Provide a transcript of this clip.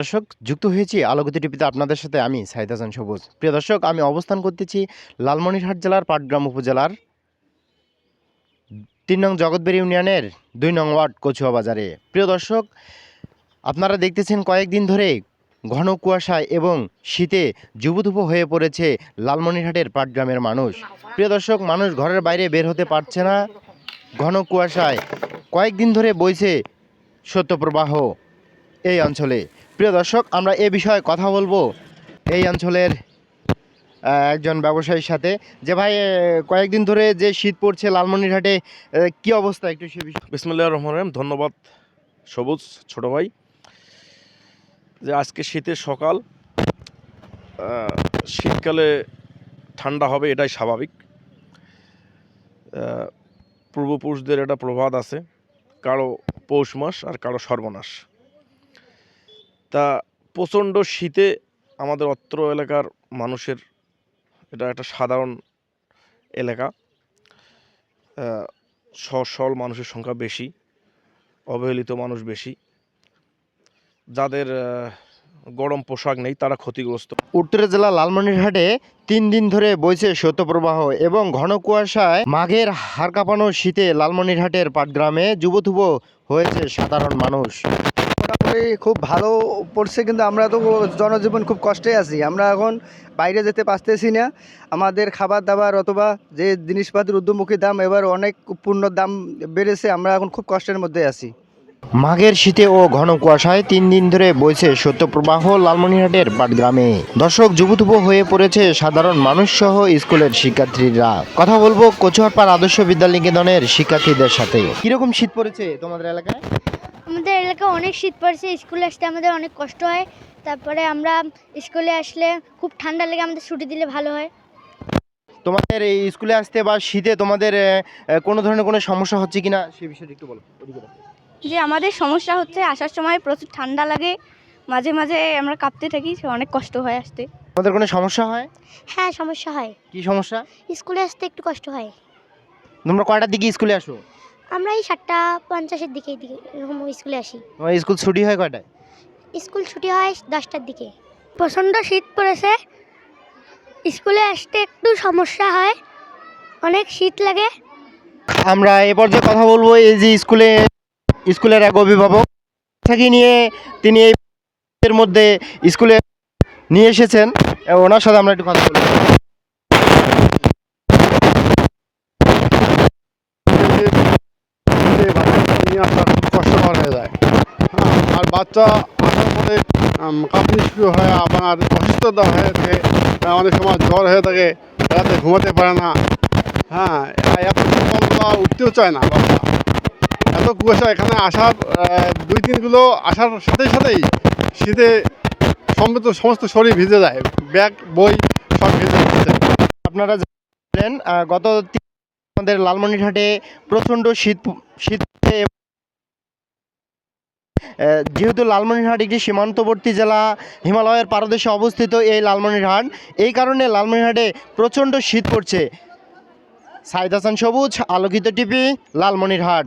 দর্শক, যুক্ত হয়েছি আলোকিত টিভিতে আপনাদের সাথে আমি সাইদ হাসান সবুজ। প্রিয় দর্শক, আমি অবস্থান করতেছি লালমনিরহাট জেলার পাটগ্রাম উপজেলার তিন নং জগৎবেড়ি ইউনিয়নের দুই নং ওয়ার্ড কচুয়া বাজারে। প্রিয় দর্শক, আপনারা দেখতেছেন কয়েকদিন ধরে ঘন কুয়াশায় এবং শীতে জুবুধুবু হয়ে পড়েছে লালমনিরহাটের পাটগ্রামের মানুষ। প্রিয় দর্শক, মানুষ ঘরের বাইরে বের হতে পারছে না। ঘন কুয়াশায় কয়েকদিন ধরে বইছে সত্যপ্রবাহ এই অঞ্চলে। প্রিয় দর্শক, আমরা এ বিষয়ে কথা বলব। এই অঞ্চলের একজন ব্যবসায়ীর সাথে যে ভাই কয়েকদিন ধরে যে শীত পড়ছে লালমনিরহাটে কি অবস্থা একটু সে বিষয়ে? বিসমুল্লাহ রহমান রহিম, ধন্যবাদ সবুজ ছোট ভাই। যে আজকে শীতের সকাল শীতকালে ঠান্ডা হবে এটাই স্বাভাবিক। পূর্বপুরুষদের একটা প্রবাদ আছে, কারও পৌষ মাস আর কারও সর্বনাশ। তা প্রচণ্ড শীতে আমাদের অত্র এলাকার মানুষের এটা একটা সাধারণ এলাকা। সরল মানুষের সংখ্যা বেশি, অবহেলিত মানুষ বেশি। যাদের গরম পোশাক নেই তারা ক্ষতিগ্রস্ত। উত্তরা জেলা লালমনিরহাটে তিন দিন ধরে বইছে শৈত্যপ্রবাহ এবং ঘন কুয়াশায় মাঘের হাড় কাঁপানো শীতে লালমনিরহাটের পাটগ্রামে যুবথুব হয়েছে সাধারণ মানুষ। মোটামুটি খুব ভালো পড়ছে, কিন্তু আমরা তো জনজীবন খুব কষ্টে আছি। আমরা এখন বাইরে যেতে পারতেছি না। আমাদের খাবার দাবার অথবা যে জিনিসপাতির ঊর্ধ্বমুখী দাম এবার অনেক পূর্ণ দাম বেড়েছে, আমরা এখন খুব কষ্টের মধ্যে আছি। মাঘের শীতে ও ঘন কুয়াশায় তিন দিন ধরে বইছে সত্যপ্রবাহ লালমনিরহাটের পাটগ্রামে। দর্শক যুবথুব হয়ে পড়েছে সাধারণ মানুষ সহ স্কুলের শিক্ষার্থীরা। কথা বলব কচুয়ারপাড় আদর্শ বিদ্যালয় নিকেতনের শিক্ষার্থীদের সাথে। কীরকম শীত পড়েছে তোমাদের এলাকায়? আমাদের এলাকায় অনেক শীত পড়ছে স্কুলে আসতে আমাদের অনেক কষ্ট হয়। তারপরে আমরা স্কুলে আসলে খুব ঠান্ডা লেগে আমাদের ছুটি দিলে ভালো হয়। তোমাদের এই স্কুলে আসতে বা শীতে তোমাদের কোনো ধরনের কোনো সমস্যা হচ্ছে কিনা সেই বিষয়টা একটু বলো যে আমাদের সমস্যা হচ্ছে আসার সময় প্রচুর ঠান্ডা লাগে মাঝে মাঝে আমরা কাঁপতে থাকি সে অনেক কষ্ট হয় আসতে। তোমাদের কোনো সমস্যা হয়? হ্যাঁ সমস্যা হয়। কি সমস্যা? স্কুলে আসতে একটু কষ্ট হয়। তোমরা কয়টার দিকে স্কুলে আসো? আমরা এই সাতটা পঞ্চাশের দিকে দিকে এরকম স্কুলে আসি। তোমার স্কুল ছুটি হয় কয়টায়? স্কুল ছুটি হয় দশটার দিকে। প্রচণ্ড শীত পড়েছে। স্কুলে আসতে একটু সমস্যা হয়। অনেক শীত লাগে। আমরা এ পর্যায়ে কথা বলব এই যে স্কুলে স্কুলের এক অভিভাবক থাকি নিয়ে তিনি এই এর মধ্যে স্কুলে নিয়ে এসেছেন। ওনার সাথে আমরা একটু কথা বলব যে বাচ্চাটা নিয়ে আসা খুব কষ্টকর হয়ে যায়। হ্যাঁ, আর বাচ্চা আসার পরে কাঁপুনি শুরু হয় আপনার অসুস্থতা হয়ে থাকে অনেক সময় জ্বর হয়ে থাকে রাতে ঘুমাতে পারে না। হ্যাঁ এত উঠতেও চায় না বাচ্চা। এত কুয়াশা এখানে আসার দুই দিনগুলো আসার সাথে সাথেই শীতে সমস্ত সমস্ত শরীর ভিজে যায়। ব্যাগ বই সব ভিজে যাচ্ছে। আপনারা জানেন গত আমাদের লালমনিরহাটে প্রচণ্ড শীত শীত যেহেতু লালমনিরহাট একটি সীমান্তবর্তী জেলা, হিমালয়ের পারদেশে অবস্থিত এই লালমনিরহাট, এই কারণে লালমনিরহাটে প্রচণ্ড শীত পড়ছে। সাইদ হাসান সবুজ, আলোকিত টিভি, লালমনিরহাট।